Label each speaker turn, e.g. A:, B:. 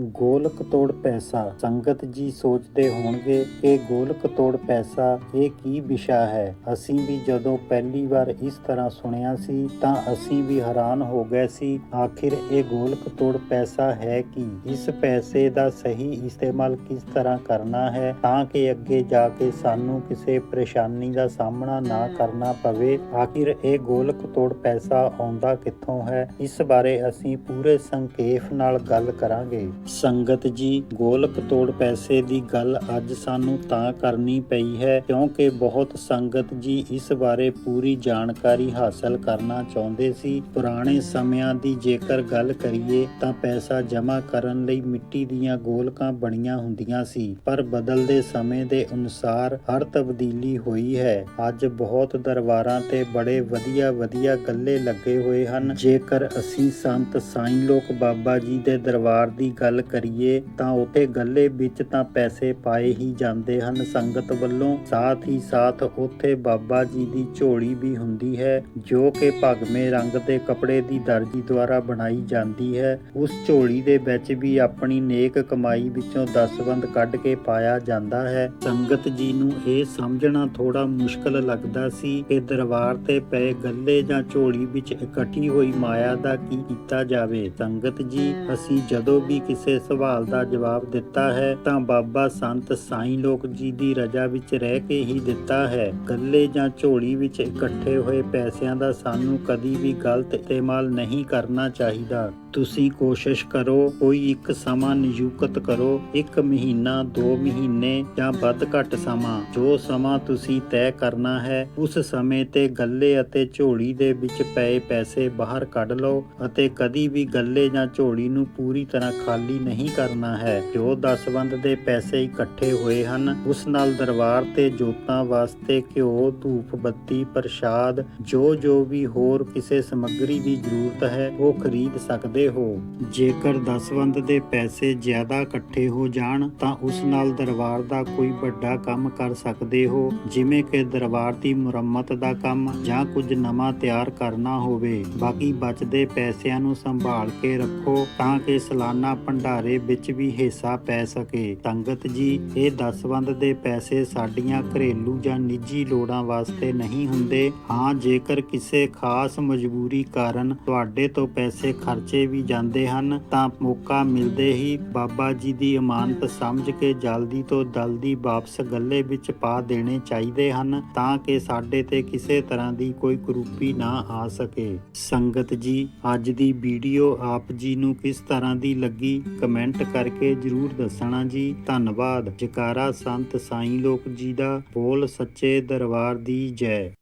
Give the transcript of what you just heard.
A: ਗੋਲਕ ਤੋੜ ਪੈਸਾ। ਸੰਗਤ ਜੀ ਸੋਚਦੇ ਹੋਣਗੇ ਕਿ ਗੋਲਕ ਤੋੜ ਪੈਸਾ ਇਹ ਕੀ ਵਿਸ਼ਾ ਹੈ। ਅਸੀਂ ਵੀ ਜਦੋਂ ਪਹਿਲੀ ਵਾਰ ਇਸ ਤਰ੍ਹਾਂ ਸੁਣਿਆ ਸੀ ਤਾਂ ਅਸੀਂ ਵੀ ਹੈਰਾਨ ਹੋ ਗਏ ਸੀ, ਆਖਿਰ ਇਹ ਗੋਲਕ ਤੋੜ ਪੈਸਾ ਹੈ ਕੀ? ਇਸ ਪੈਸੇ ਦਾ ਸਹੀ ਇਸਤੇਮਾਲ ਕਿਸ ਤਰ੍ਹਾਂ ਕਰਨਾ ਹੈ ਤਾਂ ਕਿ ਅੱਗੇ ਜਾ ਕੇ ਸਾਨੂੰ ਕਿਸੇ ਪਰੇਸ਼ਾਨੀ ਦਾ ਸਾਹਮਣਾ ਨਾ ਕਰਨਾ ਪਵੇ? ਆਖਿਰ ਇਹ ਗੋਲਕ ਤੋੜ ਪੈਸਾ ਆਉਂਦਾ ਕਿੱਥੋਂ ਹੈ? ਇਸ ਬਾਰੇ ਅਸੀਂ ਪੂਰੇ ਸੰਖੇਪ ਨਾਲ ਗੱਲ ਕਰਾਂਗੇ। ਸੰਗਤ ਜੀ, ਗੋਲਕ ਤੋੜ ਪੈਸੇ ਦੀ ਗੱਲ ਅੱਜ ਸਾਨੂੰ ਤਾਂ ਕਰਨੀ ਪਈ ਹੈ, ਕਿਉਂਕਿ ਬਹੁਤ ਸੰਗਤ ਜੀ ਇਸ ਬਾਰੇ ਪੂਰੀ ਜਾਣਕਾਰੀ ਹਾਸਲ ਕਰਨਾ ਚਾਹੁੰਦੇ ਸੀ। ਪੁਰਾਣੇ ਸਮਿਆਂ ਦੀ ਜੇਕਰ ਗੱਲ ਕਰੀਏ, ਤਾਂ ਪੈਸਾ ਜਮ੍ਹਾਂ ਕਰਨ ਲਈ ਮਿੱਟੀ ਦੀਆਂ ਗੋਲਕਾਂ ਬਣੀਆਂ ਹੁੰਦੀਆਂ ਸੀ, ਪਰ ਬਦਲਦੇ ਸਮੇਂ ਦੇ ਅਨੁਸਾਰ ਹਰ ਤਬਦੀਲੀ ਹੋਈ ਹੈ। ਅੱਜ ਬਹੁਤ ਦਰਬਾਰਾਂ ਤੇ ਬੜੇ ਵਧੀਆ ਵਧੀਆ ਗੱਲੇ ਲੱਗੇ ਹੋਏ ਹਨ। ਜੇਕਰ ਅਸੀਂ ਸੰਤ ਸਾਈਂ ਲੋਕ ਬਾਬਾ ਜੀ ਦੇ ਦਰਬਾਰ ਦੀ ਗੱਲ ਕਰੀਏ ਤਾਂ ਉੱਥੇ ਗੱਲੇ ਵਿੱਚ ਤਾਂ ਪੈਸੇ ਪਾਏ ਹੀ ਜਾਂਦੇ ਹਨ। ਸੰਗਤ ਵੱਲੋਂ ਸਾਥ ਹੀ ਸਾਥ ਉੱਥੇ ਬਾਬਾ ਜੀ ਦੀ ਝੋਲੀ ਵੀ ਹੁੰਦੀ ਹੈ, ਜੋ ਕਿ ਭਗਵੇਂ ਰੰਗ ਦੇ ਕੱਪੜੇ ਦੀ ਦਰਜੀ ਦੁਆਰਾ ਬਣਾਈ ਜਾਂਦੀ ਹੈ। ਉਸ ਝੋਲੀ ਦੇ ਵਿੱਚ ਵੀ ਆਪਣੀ ਨੇਕ ਕਮਾਈ ਵਿੱਚੋਂ ਦਸਵੰਦ ਕੱਢ ਕੇ ਪਾਇਆ ਜਾਂਦਾ ਹੈ। ਸੰਗਤ ਜੀ ਨੂੰ ਇਹ ਸਮਝਣਾ ਥੋੜਾ ਮੁਸ਼ਕਲ ਲੱਗਦਾ ਸੀ ਕਿ ਦਰਬਾਰ ਤੇ ਪਏ ਗੱਲੇ ਜਾਂ ਝੋਲੀ ਵਿੱਚ ਇਕੱਠੀ ਹੋਈ ਮਾਇਆ ਦਾ ਕੀ ਕੀਤਾ ਜਾਵੇ। ਸੰਗਤ ਜੀ, ਅਸੀਂ ਜਦੋਂ ਵੀ ਕਿਸੇ ਕਿਸੇ ਸਵਾਲ ਦਾ ਜਵਾਬ ਦਿੱਤਾ ਹੈ ਤਾਂ ਬਾਬਾ ਸੰਤ ਸਾਈਂ ਲੋਕ ਜੀ ਦੀ ਰਜਾ ਵਿੱਚ ਰਹਿ ਕੇ ਹੀ ਦਿੱਤਾ ਹੈ। ਗੱਲੇ ਜਾਂ ਝੋਲੀ ਵਿੱਚ ਇਕੱਠੇ ਹੋਏ ਪੈਸਿਆਂ ਦਾ ਸਾਨੂੰ ਕਦੀ ਵੀ ਗਲਤ ਇਸਤੇਮਾਲ ਨਹੀਂ ਕਰਨਾ ਚਾਹੀਦਾ। ਤੁਸੀਂ ਕੋਸ਼ਿਸ਼ ਕਰੋ, ਕੋਈ ਇੱਕ ਸਮਾਂ ਨਿਯੁਕਤ ਕਰੋ, ਇੱਕ ਮਹੀਨਾ 2 ਮਹੀਨੇ ਜਾਂ ਵੱਧ ਘੱਟ ਸਮਾਂ। ਜੋ ਸਮਾਂ ਤੁਸੀਂ ਤੈਅ ਕਰਨਾ ਹੈ, ਉਸ ਸਮੇਂ ਤੇ ਗੱਲੇ ਅਤੇ ਝੋਲੀ ਦੇ ਵਿੱਚ ਪਏ ਪੈਸੇ ਬਾਹਰ ਕੱਢ ਲਓ ਅਤੇ ਕਦੀ ਵੀ ਗੱਲੇ ਜਾਂ ਝੋਲੀ ਨੂੰ ਪੂਰੀ ਤਰ੍ਹਾਂ ਖਾਲੀ ਨਹੀਂ ਕਰਨਾ ਹੈ। ਜੋ ਦਸਵੰਦ ਦੇ ਪੈਸੇ ਇਕੱਠੇ ਹੋਏ ਹਨ, ਉਸ ਨਾਲ ਦਰਬਾਰ ਤੇ ਜੋਤਾਂ ਵਾਸਤੇ ਘਿਓ, ਧੂਪ, ਬੱਤੀ, ਪ੍ਰਸ਼ਾਦ, ਜੋ ਜੋ ਵੀ ਹੋਰ ਕਿਸੇ ਸਮੱਗਰੀ ਦੀ ਜ਼ਰੂਰਤ ਹੈ, ਉਹ ਖਰੀਦ ਸਕਦੇ ਹੋ। ਜੇਕਰ ਦਸਵੰਦ ਦੇ ਪੈਸੇ ਜ਼ਿਆਦਾ ਇਕੱਠੇ ਹੋ ਜਾਣ, ਤਾਂ ਉਸ ਨਾਲ ਦਰਬਾਰ ਦਾ ਕੋਈ ਵੱਡਾ ਕੰਮ ਕਰ ਸਕਦੇ ਹੋ। ਜਿਵੇਂ ਕਿ ਦਰਬਾਰ ਦੀ ਮੁਰੰਮਤ ਦਾ ਕੰਮ ਜਾਂ ਕੁਝ ਨਵਾਂ ਤਿਆਰ ਕਰਨਾ ਹੋਵੇ। ਬਾਕੀ ਬਚਦੇ ਪੈਸਿਆਂ ਨੂੰ ਸੰਭਾਲ ਕੇ ਰੱਖੋ ਤਾਂ ਕਿ ਸਾਲਾਨਾ ਭੰਡਾਰੇ ਵਿੱਚ ਵੀ ਹਿੱਸਾ ਪੈ ਸਕੇ। ਸੰਗਤ ਜੀ, ਇਹ ਦਸਵੰਦ ਦੇ ਪੈਸੇ ਸਾਡੀਆਂ ਘਰੇਲੂ ਜਾਂ ਨਿੱਜੀ ਲੋੜਾਂ ਵਾਸਤੇ ਨਹੀਂ ਹੁੰਦੇ। ਹਾਂ, ਜੇਕਰ ਕਿਸੇ ਖਾਸ ਮਜਬੂਰੀ ਕਾਰਨ ਤੁਹਾਡੇ ਤੋਂ ਪੈਸੇ ਖਰਚੇ ਵੀ ਜਾਂਦੇ ਹਨ, ਤਾਂ ਮੌਕਾ ਮਿਲਦੇ ਹੀ ਬਾਬਾ ਜੀ ਦੀ ਇਮਾਨਤ ਸਮਝ ਕੇ ਜਲਦੀ ਤੋਂ ਜਲਦੀ ਵਾਪਸ ਗੱਲੇ ਵਿੱਚ ਪਾ ਦੇਣੇ ਚਾਹੀਦੇ ਹਨ, ਤਾਂ ਕਿ ਸਾਡੇ ਤੇ ਕਿਸੇ ਤਰ੍ਹਾਂ ਦੀ ਕੋਈ ਕਰੂਪੀ ਨਾ ਆ ਸਕੇ। ਸੰਗਤ ਜੀ, ਅੱਜ ਦੀ ਵੀਡੀਓ ਆਪ ਜੀ ਨੂੰ ਕਿਸ ਤਰ੍ਹਾਂ ਦੀ ਲੱਗੀ? ਕਮੈਂਟ ਕਰਕੇ ਜਰੂਰ ਦੱਸਣਾ ਜੀ। ਧੰਨਵਾਦ। ਜਕਾਰਾ ਸੰਤ ਸਾਈਂ ਲੋਕ ਜੀ ਦਾ ਬੋਲ ਸੱਚੇ ਦਰਬਾਰ ਦੀ ਜੈ।